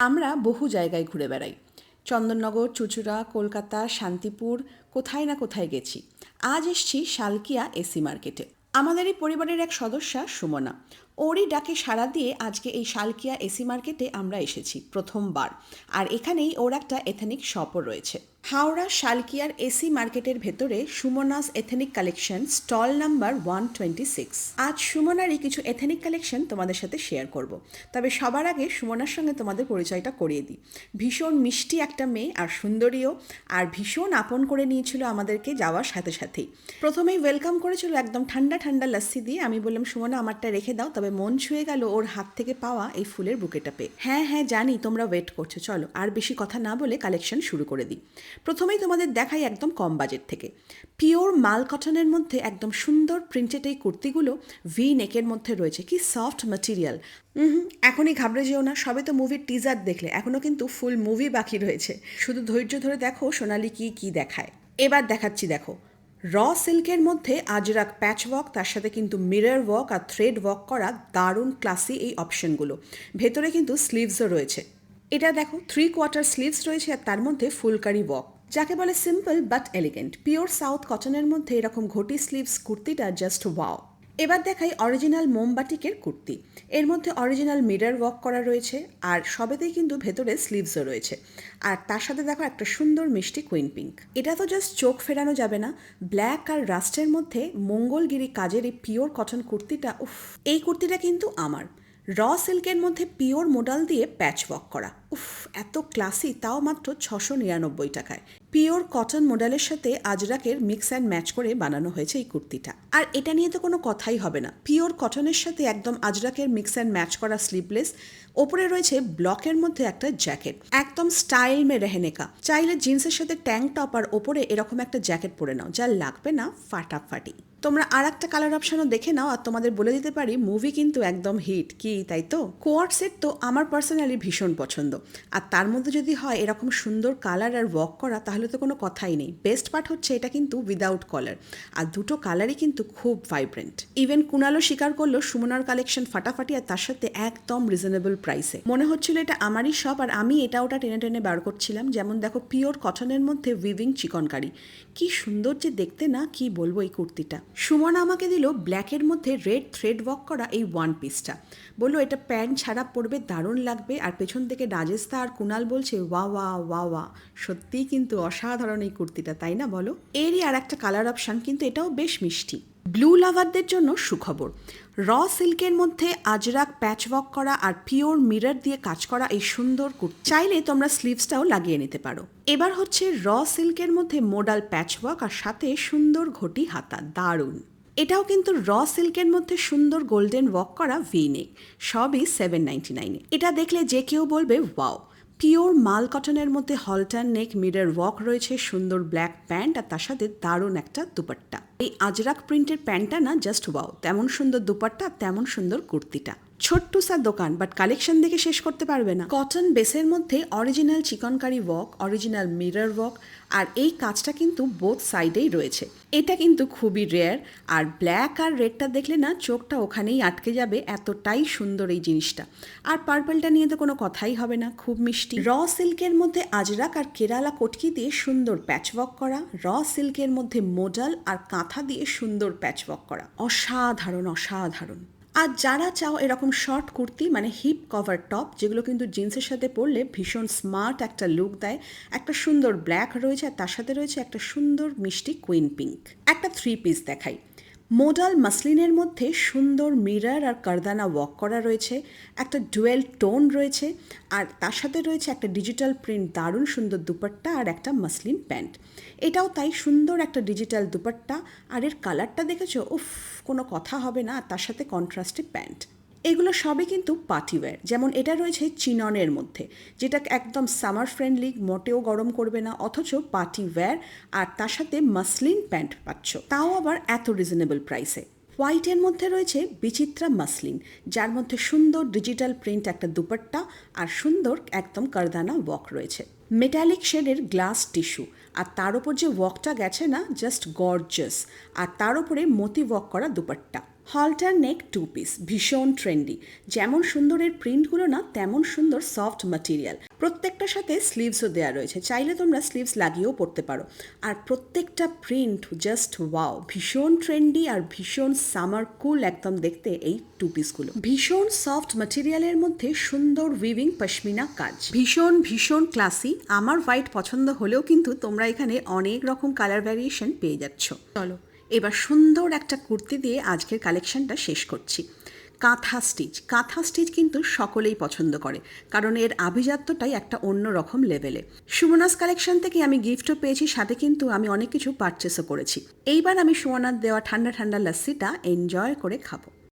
আমরা বহু জায়গায় ঘুরে বেড়াই। চন্দননগর, চুচুড়া, কলকাতা, শান্তিপুর, কোথায় না কোথায় গেছি। আজ এসছি শালকিয়া এসি মার্কেটে। আমাদের এই পরিবারের এক সদস্যা সুমনা। ওরই ডাকে সাড়া দিয়ে আজকে এই শালকিয়া এসি মার্কেটে আমরা এসেছি প্রথমবার। আর এখানেই ওর একটা এথেনিক শপও রয়েছে। হাওড়া শালকিয়ার এসি মার্কেটের ভেতরে Sumona's ethnic collection stall number one twenty six আজ সুমনারই কিছু এথেনিক কালেকশন তোমাদের সাথে শেয়ার করব। তবে সবার আগে সুমনার সঙ্গে তোমাদের পরিচয়টা করিয়ে দিই। ভীষণ মিষ্টি একটা মেয়ে আর সুন্দরীও, আর ভীষণ আপন করে নিয়েছিল আমাদেরকে যাওয়ার সাথে সাথেই। প্রথমেই ওয়েলকাম করেছিল একদম ঠান্ডা ঠান্ডা লাস্সি দিয়ে। আমি বললাম, সুমনা, আমারটা রেখে দাও, তবে মন ছুঁয়ে গেল ওর হাত থেকে পাওয়া এই ফুলের বুকেটা পেয়ে। হ্যাঁ হ্যাঁ জানি, তোমরা ওয়েট করছ, চলো, আর বেশি কথা না বলে কালেকশন শুরু করে দিই। প্রথমেই তোমাদের দেখাই একদম কম বাজেট থেকে। পিওর মাল কটনের মধ্যে একদম সুন্দর প্রিন্টেড এই কুর্তিগুলো ভি নেকের মধ্যে রয়েছে। কি সফট ম্যাটেরিয়াল হুম, এখনই ঘাবড়ে যেও না, সবে তো মুভির টিজার দেখলে, এখনও কিন্তু ফুল মুভি বাকি রয়েছে। শুধু ধৈর্য ধরে দেখো, সোনালি কি কি দেখায়। এবার দেখাচ্ছি, দেখো র সিল্কের মধ্যে আজরাক প্যাচ ওয়াক তার সাথে কিন্তু মিরর ওয়াক আর থ্রেড ওয়াক করা দারুণ ক্লাসি এই অপশনগুলো। ভেতরে কিন্তু স্লিভসও রয়েছে। এটা দেখো থ্রি কোয়ার্টার স্লিভস রয়েছে আর তার মধ্যে ফুলকারি ওয়াক যাকে বলে simple but elegant pure south কটনের মধ্যে এরকম ঘটি স্লিভস কুর্তিটা জাস্ট ওয়াও এবার দেখাই অরিজিনাল মোমবাটিকের কুর্তি। এর মধ্যে অরিজিনাল মিরর ওয়ার্ক করা রয়েছে, আর সবেতেই কিন্তু ভেতরে স্লিভসও রয়েছে। আর তার সাথে দেখো একটা সুন্দর মিষ্টি কুইন পিঙ্ক এটা তো জাস্ট চোখ ফেরানো যাবে না। ব্ল্যাক আর রাস্টের মধ্যে মঙ্গলগিরি কাজের এই পিওর কটন কুর্তিটা, উফ, এই কুর্তিটা কিন্তু আমার। র সিল্কের মধ্যে পিওর মোডাল দিয়ে প্যাচ ওয়ার্ক করা। উফ, এত ক্লাসি তাও মাত্র ছশো নিরানব্বই টাকায়। পিওর কটন মডেলের সাথে আজরাকের মিক্স অ্যান্ড ম্যাচ করে বানানো হয়েছে এই কুর্তিটা। আর এটা নিয়ে তো কোনো কথাই হবে না। পিওর কটনের সাথে একদম আজরাকের মিক্স অ্যান্ড ম্যাচ করা স্লিভলেস ওপরে রয়েছে ব্লকের মধ্যে একটা জ্যাকেট একদম স্টাইল মে রেহেনেকা চাইলে জিন্সের সাথে ট্যাঙ্ক টপ আর ওপরে এরকম একটা জ্যাকেট পরে নাও, যা লাগবে না ফাটাফাটি। তোমরা আর একটা কালার অপশনও দেখে নাও, আর তোমাদের বলে দিতে পারি মুভি কিন্তু একদম হিট কি, তাই তো? কোয়ার সেট তো আমার পার্সোনালি ভীষণ পছন্দ। আর তার মধ্যে যদি হয় এরকম সুন্দর কালার আর ওয়াক করা, তাহলে তো কোনো কথাই নেই। বেস্ট পার্ট হচ্ছে এটা কিন্তু উইদাউট কলার আর দুটো কালারই কিন্তু খুব ভাইব্রেন্ট ইভেন কুনালো স্বীকার করল সুমনার কালেকশন ফাটাফাটি আর তার সাথে একদম রিজনেবল প্রাইসে মনে হচ্ছিল এটা আমারই সব আর আমি এটা ওটা টেনে টেনে বার করছিলাম। যেমন দেখো পিওর কটনের মধ্যে উইভিং চিকনকারি। কি সুন্দর যে দেখতে না, কি বলব এই কুর্তিটা। সুমনা আমাকে দিল ব্ল্যাকের মধ্যে রেড থ্রেড ওয়ার্ক করা এই ওয়ান পিসটা বলল, এটা প্যান্ট ছাড়া পরবে, দারুণ লাগবে, আর পেছন থেকে রাজেস্তা আর কুনাল বলছে, ওয়া ওয়া ওয়া ওয়া। সত্যিই কিন্তু অসাধারণ এই কুর্তিটা, তাই না বলো? এরই আর একটা কালার অপশান কিন্তু এটাও বেশ মিষ্টি। ব্লু লাভারদের জন্য সুখবর। র সিল্কের মধ্যে আজরাক প্যাচ ওয়ার্ক করা আর পিওর মিরর দিয়ে কাজ করা এই সুন্দর কুর্তি। চাইলে তোমরা স্লিভসটাও লাগিয়ে নিতে পারো। এবার হচ্ছে র সিল্কের মধ্যে মোডাল প্যাচ ওয়ার্ক আর সাথে সুন্দর ঘটি হাতা। দারুণ! এটাও কিন্তু র সিল্কের মধ্যে সুন্দর গোল্ডেন ওয়াক করা ভিনেক সবই সেভেন নাইনটি নাইনে এটা দেখলে যে কেউ বলবে, ওয়াও! পিওর মাল কটনের মধ্যে হলটার নেক মিরর ওয়াক রয়েছে, সুন্দর ব্ল্যাক প্যান্ট, আর তার সাথে দারুণ একটা দুপাট্টা। এই আজরাক প্রিন্টের প্যান্টটা না জাস্ট ওয়াও তেমন সুন্দর দুপাট্টা, তেমন সুন্দর কুর্তিটা। ছোট্ট সার দোকান বাট কালেকশন দেখে শেষ করতে পারবে না। কটন বেসের মধ্যে original chikankari work original mirror work আর এই কাজটা কিন্তু বোথ সাইডেই রয়েছে। এটা কিন্তু খুবই রেয়ার আর ব্ল্যাক আর রেডটা দেখলে না চোখটা ওখানেই আটকে যাবে, এতটাই সুন্দর এই জিনিসটা। আর পার্পলটা নিয়ে তো কোনো কথাই হবে না, খুব মিষ্টি। র সিল্কের মধ্যে আজরাক আর কেরালা কটকি দিয়ে সুন্দর প্যাচওয়ার্ক করা র সিল্কের মধ্যে মোডাল আর কাঁথা দিয়ে সুন্দর প্যাচওয়ার্ক করা। অসাধারণ অসাধারণ। আর যারা চাও এরকম শর্ট কুর্তি মানে হিপ কভার টপ যেগুলো কিন্তু জিন্সের সাথে পরলে ভীষণ স্মার্ট একটা লুক দেয়। একটা সুন্দর ব্ল্যাক রয়েছে আর তার সাথে রয়েছে একটা সুন্দর মিষ্টি কুইন পিঙ্ক একটা থ্রি পিস দেখাই। মোডাল মাসলিনের মধ্যে সুন্দর মিরার আর কারদানা ওয়াক করা রয়েছে, একটা ডুয়েল টোন রয়েছে, আর তার সাথে রয়েছে একটা ডিজিটাল প্রিন্ট দারুণ সুন্দর দুপাট্টা আর একটা মাসলিন প্যান্ট। এটাও তাই সুন্দর একটা ডিজিটাল দুপাট্টা, আর এর কালারটা দেখেছ? উফ, কোনো কথা হবে না তার সাথে কন্ট্রাস্টে প্যান্ট। এগুলো সবই কিন্তু পার্টিওয়্যার যেমন এটা রয়েছে চিননের মধ্যে, যেটা একদম সামার ফ্রেন্ডলি, মোটেও গরম করবে না, অথচ পার্টি ওয়্যার, আর তার সাথে মাসলিন প্যান্ট পাচ্ছ। তাও আবার এত রিজনেবল প্রাইসে। হোয়াইটের মধ্যে রয়েছে বিচিত্রা মাসলিন, যার মধ্যে সুন্দর ডিজিটাল প্রিন্ট একটা দুপাট্টা আর সুন্দর একদম কারদানা ওয়াক রয়েছে। মেটালিক শেডের গ্লাস টিস্যু, আর তার উপর যে ওয়াকটা গেছে না, জাস্ট গর্জাস আর তার উপরে মতি ওয়াক করা dupatta. Halter neck two piece, ভীষণ ট্রেন্ডি। যেমন সুন্দরের প্রিন্টগুলো না, তেমন সুন্দর সফট ম্যাটেরিয়াল প্রত্যেকটার সাথে স্লিভসও দেওয়া রয়েছে। চাইলে তোমরা স্লিভস লাগিয়েও পরতে পারো। আর প্রত্যেকটা প্রিন্ট জাস্ট ওয়াও ভীষণ ট্রেন্ডি আর ভীষণ সামার কুল একদম দেখতে এই টু পিসগুলো। ভীষণ সফট ম্যাটেরিয়ালের মধ্যে সুন্দর উইভিং পশমিনা কাজ। ভীষণ ভীষণ ক্লাসি আমার হোয়াইট পছন্দ হলেও কিন্তু তোমরা এখানে অনেক রকম কালার ভ্যারিয়েশন পেয়ে যাচ্ছ। চলো। এবার সুন্দর একটা কুর্তি দিয়ে আজকের কালেকশনটা শেষ করছি। কাঁথা স্টিচ। কাঁথা স্টিচ কিন্তু সকলেই পছন্দ করে, কারণ এর আভিজাত্যটাই একটা অন্য রকম লেভেলে। সুমনাস কালেকশন থেকে আমি গিফটও পেয়েছি, সাথে কিন্তু আমি অনেক কিছু পারচেসও করেছি। এইবার আমি সুমনার দেওয়া ঠান্ডা ঠান্ডা লস্যিটা এনজয় করে খাব।